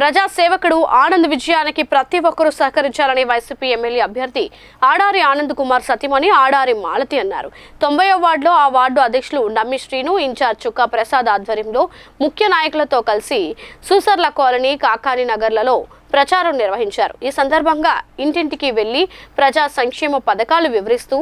ప్రజా సేవకుడు ఆనంద్ విజయానికి ప్రతి ఒక్కరూ సహకరించాలని వైసీపీ ఎమ్మెల్యే అభ్యర్థి ఆడారి ఆనంద్ కుమార్ సతీమణి ఆడారి మాలతి అన్నారు. తొంభై వార్డులో ఆ వార్డు అధ్యక్షులు నమ్మి శ్రీను ఇన్ఛార్జ్ చుక్కా ప్రసాద్ ఆధ్వర్యంలో ముఖ్య నాయకులతో కలిసి సూసర్ల కాలనీ కాకాని నగర్లలో ప్రచారం నిర్వహించారు. ఈ సందర్భంగా ఇంటింటికి వెళ్ళి ప్రజా సంక్షేమ పథకాలు వివరిస్తూ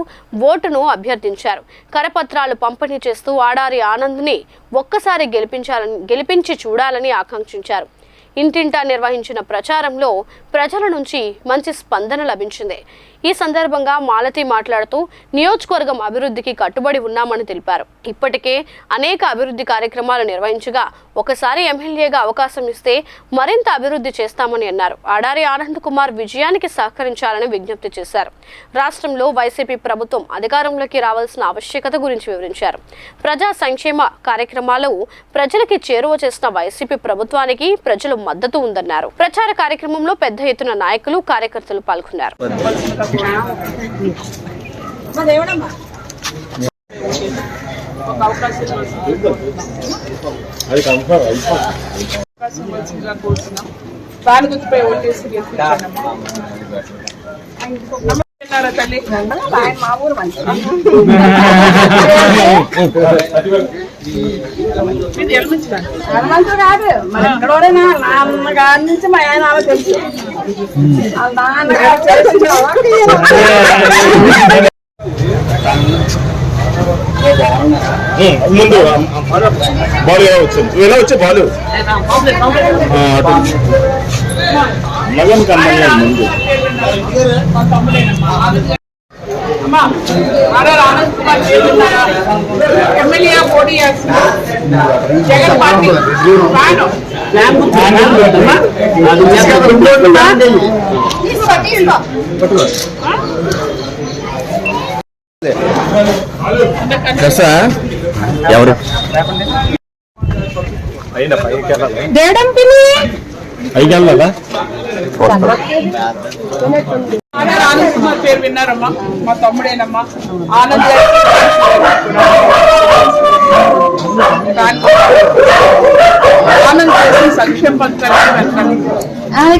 ఓటును అభ్యర్థించారు. కరపత్రాలు పంపిణీ చేస్తూ ఆడారి ఆనంద్ని ఒక్కసారి గెలిపించాలని గెలిపించి చూడాలని ఆకాంక్షించారు. ఇంటింటా నిర్వహించిన ప్రచారంలో ప్రజల నుంచి మంచి స్పందన లభించింది. ఈ సందర్భంగా మాలతి మాట్లాడుతూ నియోజకవర్గం అభివృద్ధికి కట్టుబడి ఉన్నామని తెలిపారు. ఇప్పటికే అనేక అభివృద్ధి కార్యక్రమాలు నిర్వహించగా ఒకసారి ఎమ్మెల్యేగా అవకాశం ఇస్తే మరింత అభివృద్ధి చేస్తామని అన్నారు. ఆడారి ఆనంద్ కుమార్ విజయానికి సహకరించాలని విజ్ఞప్తి చేశారు. రాష్ట్రంలో వైసీపీ ప్రభుత్వం అధికారంలోకి రావాల్సిన ఆవశ్యకత గురించి వివరించారు. ప్రజా సంక్షేమ కార్యక్రమాలు ప్రజలకి చేరువ చేసిన వైసీపీ ప్రభుత్వానికి ప్రజలు మద్దతు ఉందన్నారు. ప్రచార కార్యక్రమంలో పెద్ద ఎత్తున నాయకులు కార్యకర్తలు పాల్గొన్నారు. ఒక దాని గుర్తుపై ఓటేసి గెలిపించాను మీది ఎల్మించరా? హనుమంతుడు కాదు. మరి ఎక్కడోడైనా నా అమ్మగారి నుంచి మా ఆయన ఆమె తెలుసు. వాళ్ళ నాన్నగారు చేసిన ముందు బాల్. ఎలా వచ్చింది? ఎలా వచ్చా బాలు? మగన్ కన్నా ముందు. ఎమ్మెల్యే పోటీ చేస్తున్నారు జగన్ పార్టీ రాను ఎవరు పైకి వెళ్ళాలా ఆర్ఆర్ ఆనంద్ కుమార్ పేరు విన్నారమ్మా. మా తమ్ముడేనమ్మా. ఆనంద్ ఆనంద్ చేసిన సంక్షేమ పథకాలు వెళ్తాను.